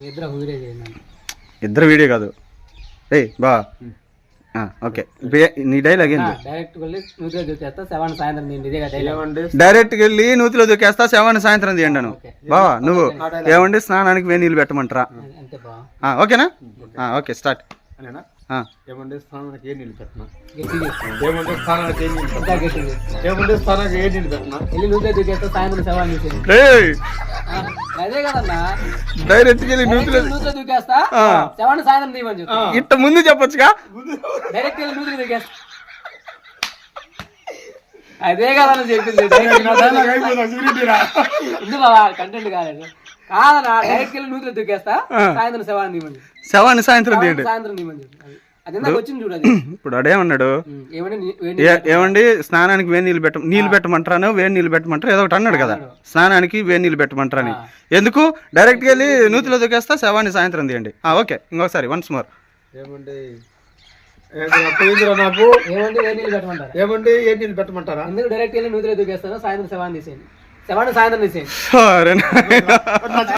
ఇద్దరు వీడియో చేయండి. ఇద్దరు వీడియో కాదు. ఏయ్ బా. ఆ, ఓకే. నీ డైలాగ్ ఏంది? డైరెక్ట్ వెళ్ళి నూతిలో దూకేస్తా సెవెన్ సాయంత్రం నేను ఇదే కదా ఏమండి? డైరెక్ట్కి వెళ్ళి నూతిలో దూకేస్తా సెవెన్ సాయంత్రం తీయండి ఓకే. బావా నువ్వు ఏమండి? స్నానానికి వేడి నీళ్ళు పెట్టమంటారా? అంతే బా. ఆ, ఓకేనా? ఆ, ఓకే స్టార్ట్. అనేనా ఆ, ఏమండి? స్నానానికి ఏ నీళ్ళు పెట్టినా? స్నానానికి ఏ నీళ్ళు ఏమండి? స్నానానికి ఏ నీళ్ళు పెట్టినా? అదే కదన్నా? డైరెక్ట్కి వెళ్ళి నూతిలో దూకేస్తా? సాయంత్రం తీయమని చెప్తా ఇట్ట ముందు చెప్పొచ్చుగా? డైరెక్ట్ వెళ్ళి నూతిలో దూకేస్తా. అదే కదన్నా చెప్పింది. ఉంది బాబా కంటెంట్ కాలేదు. కాదన్నా డైరెక్ట్ వెళ్ళి నూతిలో దూకేస్తా. సాయంత్రం సెవెన్ తీయమని. సెవెన్ సాయంత్రం తీయండి. సాయంత్రం తీయమని ఇప్పుడు అడేమన్నాడు ఏమండి? స్నానానికి వేడి నీళ్ళు పెట్ట నీళ్ళు పెట్టమంటారా వేడి నీళ్ళు పెట్టమంటారా? ఏదో ఒకటి అన్నాడు కదా. స్నానానికి వేడి నీళ్ళు పెట్టమంటారని. ఎందుకు? డైరెక్ట్గా వెళ్ళి నూతిలో దూకేస్తా శవాన్ని సాయంత్రం తీయండి. ఆ, ఓకే. ఇంకొకసారి వన్స్ మోర్ ఏమండి? నాకు ఏమండి? ఏ నీళ్ళు పెట్టమంటారా? ఎందుకు డైరెక్ట్ వెళ్ళి నూతిలో సాయంత్రం సెవెన్ తీసేయండి. సెవెన్ సాయంత్రం తీసేయండి. సరే.